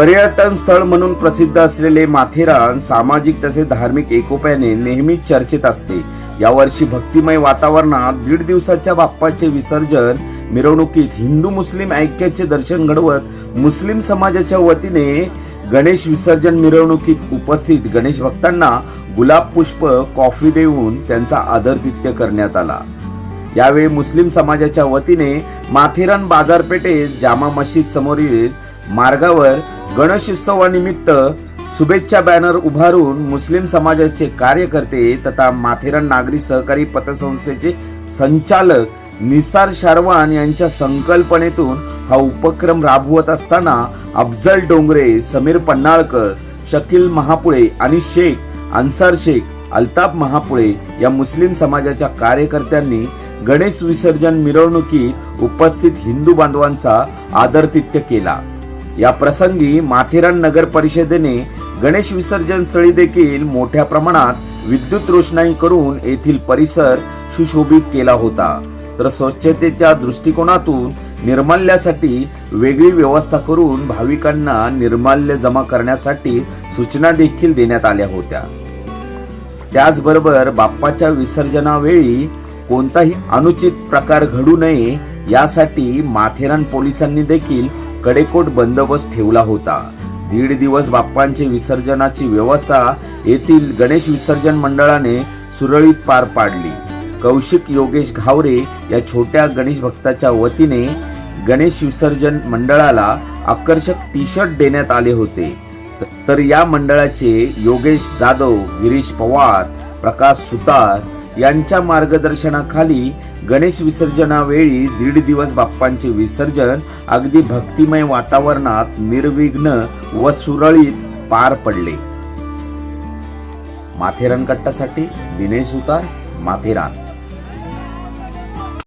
पर्यटन स्थळ म्हणून प्रसिद्ध असलेले माथेरान सामाजिक तसे धार्मिक एकोप्याने नेहमीच चर्चेत असते. यावर्षी भक्तिमय वातावरणात दीड दिवसाच्या बाप्पाचे विसर्जन मिरवणुकीत हिंदू मुस्लिम ऐक्याचे दर्शन घडवत मुस्लिम समाजाच्या वतीने गणेश विसर्जन मिरवणुकीत उपस्थित गणेश भक्तांना गुलाब पुष्प कॉफी देऊन त्यांचा आदरतिथ्य करण्यात आला. यावेळी मुस्लिम समाजाच्या वतीने माथेरान बाजारपेठेत जामा मशीद समोरील मार्गावर गणेशोत्सवानिमित्त शुभेच्छा बॅनर उभारून मुस्लिम समाजाचे कार्यकर्ते तथा माथेरान नागरी सहकारी पतसंस्थेचे संचालक निसार शारवान यांच्या संकल्पनेतून हा उपक्रम राबवत असताना अफजल डोंगरे समीर पन्नाळकर शकील महापुळे आणि शेख अन्सार शेख अल्ताफ महापुळे या मुस्लिम समाजाच्या कार्यकर्त्यांनी गणेश विसर्जन मिरवणुकीत उपस्थित हिंदू बांधवांचा आदरातिथ्य केला. या प्रसंगी माथेरान नगर परिषदेने गणेश विसर्जन स्थळी देखील मोठ्या प्रमाणात विद्युत रोषणाई करून येथील परिसर सुशोभित केला होता. तर स्वच्छतेच्या दृष्टिकोनातून निर्माल्यासाठी वेगळी व्यवस्था करून भाविकांना निर्माल्य जमा करण्यासाठी सूचना देखील देण्यात आल्या होत्या. त्याचबरोबर बाप्पाच्या विसर्जनावेळी कोणताही अनुचित प्रकार घडू नये यासाठी माथेरान पोलिसांनी देखील कडेकोट बंदोबस्त ठेवला होता. दीड दिवस बाप्पांचे विसर्जनाची व्यवस्था येथील गणेश विसर्जन मंडळाने सुरळीत पार पाडली. कौशिक योगेश घावरे या छोट्या गणेश भक्ताच्या वतीने गणेश विसर्जन मंडळाला आकर्षक टी शर्ट देण्यात आले होते. तर या मंडळाचे योगेश जाधव गिरीश पवार प्रकाश सुतार यांच्या मार्गदर्शनाखाली गणेश विसर्जनावेळी दीड दिवस बाप्पांचे विसर्जन अगदी भक्तिमय वातावरणात निर्विघ्न व सुरळीत पार पडले. माथेरान कट्टासाठी दिनेश सुतार माथेरान.